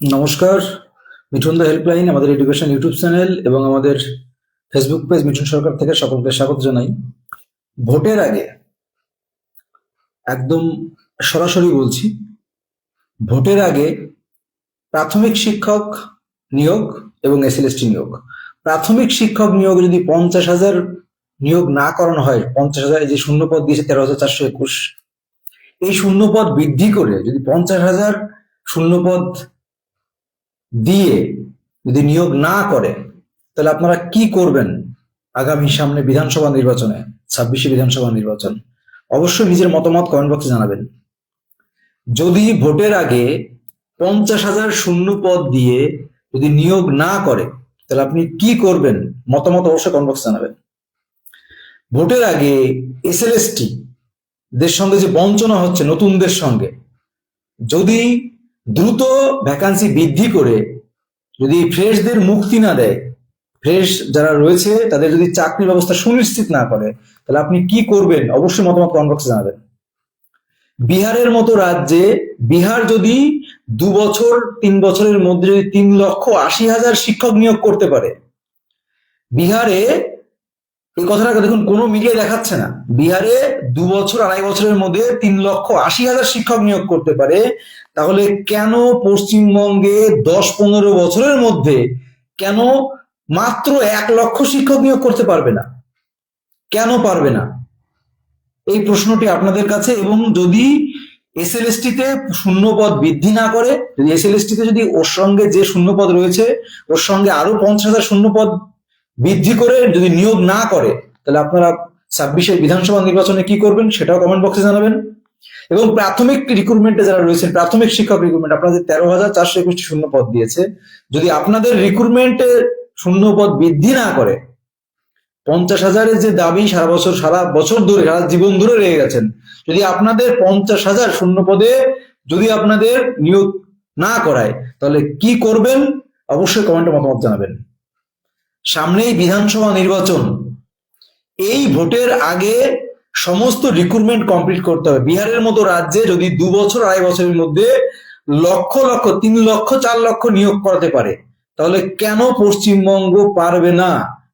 নমস্কার। মিঠুন দা হেল্পলাইন আমাদের education YouTube channel এবং আমাদের ফেসবুক পেজ মিঠুন সরকার থেকে সকলকে স্বাগত জানাই। ভোটের আগে একদম সরাসরি বলছি, ভোটের আগে প্রাথমিক শিক্ষক নিয়োগ এবং এসএলএসটি নিয়োগ। প্রাথমিক শিক্ষক নিয়োগ যদি পঞ্চাশ হাজার নিয়োগ না করানো হয়, পঞ্চাশ হাজার যে শূন্য পদ দিয়েছে তেরো হাজার চারশো একুশ, এই শূন্য পদ বৃদ্ধি করে যদি পঞ্চাশ হাজার শূন্য পদ দিয়ে যদি নিয়োগ না করে, তাহলে আপনারা কি করবেন আগামী সামনে বিধানসভা নির্বাচনে, ছাব্বিশে বিধানসভা নির্বাচন? অবশ্যই নিজের মতামত কমেন্ট বক্সে জানাবেন। যদি ভোটের আগে পঞ্চাশ হাজার শূন্য পদ দিয়ে যদি নিয়োগ না করে, তাহলে আপনি কি করবেন? মতামত অবশ্যই কমেন্ট বক্সে জানাবেন। ভোটের আগে এস এল এসএলএসটি দের সঙ্গে যে বঞ্চনা হচ্ছে নতুনদের সঙ্গে, যদি দ্রুত ভ্যাকান্সি বৃদ্ধি করে যদি ফ্রেশদের মুক্তি না দেয় ফ্রেশ যারা রয়েছে, তাদের যদি চাকরি ব্যবস্থা সুনিশ্চিত না করে, তাহলে আপনি কি করবেন? অবশ্যই মতামত কমেন্ট বক্সে জানাবেন। বিহারের মতো রাজ্যে, বিহার যদি দু বছর, তিন বছরের মধ্যে যদি তিন লক্ষ আশি হাজার শিক্ষক নিয়োগ করতে পারে, বিহারে এই কথাটা দেখুন, কোনো মিডিয়া দেখাচ্ছে না। বিহারে দু বছর, আড়াই বছরের মধ্যে তিন লক্ষ আশি হাজার শিক্ষক নিয়োগ করতে পারে। তাহলে কেন পশ্চিমবঙ্গে দশ, পনেরো বছরের মধ্যে কেন মাত্র এক লক্ষ শিক্ষক নিয়োগ করতে পারবে না? কেন পারবে না? এই প্রশ্নটি আপনাদের কাছে, এবং যদি এসএলএসটি তে শূন্যপদ বৃদ্ধি না করে, যদি এসএলএসটি তে যদি ওর সঙ্গে যে শূন্যপদ রয়েছে, ওর সঙ্গে আরও পঞ্চাশ হাজার শূন্যপদ বৃদ্ধি করে যদি নিয়োগ না করে, তাহলে আপনারা ছাব্বিশের বিধানসভা নির্বাচনে কি করবেন সেটাও কমেন্ট বক্সে জানাবেন। এবং প্রাথমিক রিক্রুটমেন্টে যারা রয়েছেন, প্রাথমিক শিক্ষক রিক্রুটমেন্ট আপনাদের তেরো হাজার চারশো একুশটি শূন্য পদ দিয়েছে। যদি আপনাদের রিক্রুটমেন্টে শূন্য পদ বৃদ্ধি না করে, পঞ্চাশ হাজারের যে দাবি সারা বছর সারা বছর ধরে, সারা জীবন ধরে রয়ে গেছেন, যদি আপনাদের পঞ্চাশ হাজার শূন্য পদে যদি আপনাদের নিয়োগ না করায়, তাহলে কি করবেন? অবশ্যই কমেন্টে মতামত জানাবেন। সামনেই বিধানসভা নির্বাচন। এই ভোটের আগে সমস্ত রিক্রুটমেন্ট কমপ্লিট করতে হবে। বিহারের মতো রাজ্যে যদি দু বছর, আড়াই বছরের মধ্যে লক্ষ লক্ষ, তিন লক্ষ, চার লক্ষ নিয়োগ করাতে পারে, তাহলে কেন পশ্চিমবঙ্গ পারবে না?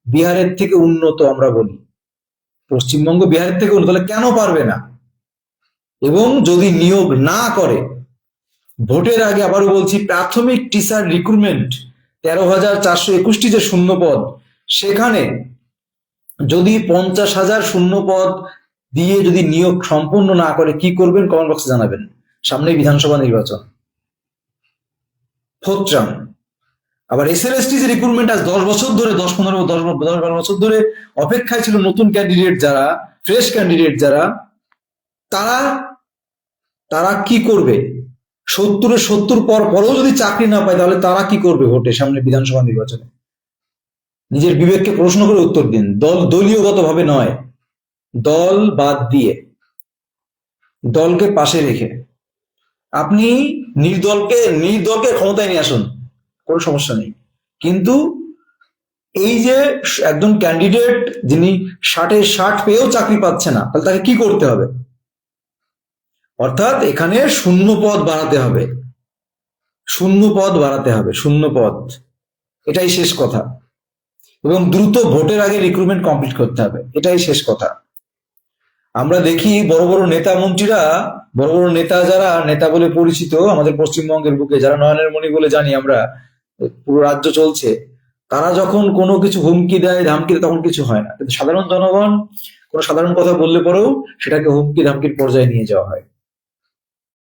বিহারের থেকে উন্নত আমরা বলি। পশ্চিমবঙ্গ বিহারের থেকে উন্নত, তাহলে কেন পারবে না? এবং যদি নিয়োগ না করে, ভোটের আগে আবারও বলছি, প্রাথমিক টিচার রিক্রুটমেন্ট তেরো হাজার চারশো একুশটি যে শূন্য পদ সেখানে যদি পঞ্চাশ হাজার শূন্য পদ দিয়ে যদি নিয়োগ সম্পূর্ণ না করে, কি করবেন? কমেন্ট বক্সে জানাবেন। সামনে বিধানসভা নির্বাচন। ফোত্রাম। আবার এসএলএসটি যে রিক্রুটমেন্ট আজ দশ বছর ধরে, দশ পনেরো, দশ দশ বারো বছর ধরে অপেক্ষায় ছিল নতুন ক্যান্ডিডেট যারা ফ্রেশ ক্যান্ডিডেট যারা, তারা তারা কি করবে? সত্তরে সত্তর পর পরেও যদি চাকরি না পায়, তাহলে তারা কি করবে ভোটে সামনে বিধানসভা নির্বাচনে? নিজের বিবেককে প্রশ্ন করে উত্তর দিন। দল দলীয়গত ভাবে নয়, দল বাদ দিয়ে দলকে পাশে রেখে। আপনি নির্দলকে নির্দলকে ক্ষমতায় নিয়ে আসুন, কোনো সমস্যা নেই। কিন্তু এই যে একজন ক্যান্ডিডেট যিনি ষাটে ষাট পেয়েও চাকরি পাচ্ছে না, তাহলে তাকে কি করতে হবে? অর্থাৎ এখানে শূন্য পদ বাড়াতে হবে। শূন্য পদ বাড়াতে হবে, শূন্য পদ। এটাই শেষ কথা। এবং দ্রুত ভোটের আগে রিক্রুটমেন্ট কমপ্লিট করতে হবে, এটাই শেষ কথা। আমরা দেখি বড় বড় নেতা মন্ত্রীরা, বড় বড় নেতা যারা, নেতা বলে পরিচিত, আমাদের পশ্চিমবঙ্গের বুকে যারা নয়নের মণি বলে জানি আমরা, পুরো রাজ্য চলছে, তারা যখন কোনো কিছু হুমকি দেয় ধামকি তখন কিছু হয় না। কিন্তু সাধারণ জনগণ কোনো সাধারণ কথা বললে পরেও সেটাকে হুমকি ধামকির পর্যায়ে নিয়ে যাওয়া হয়।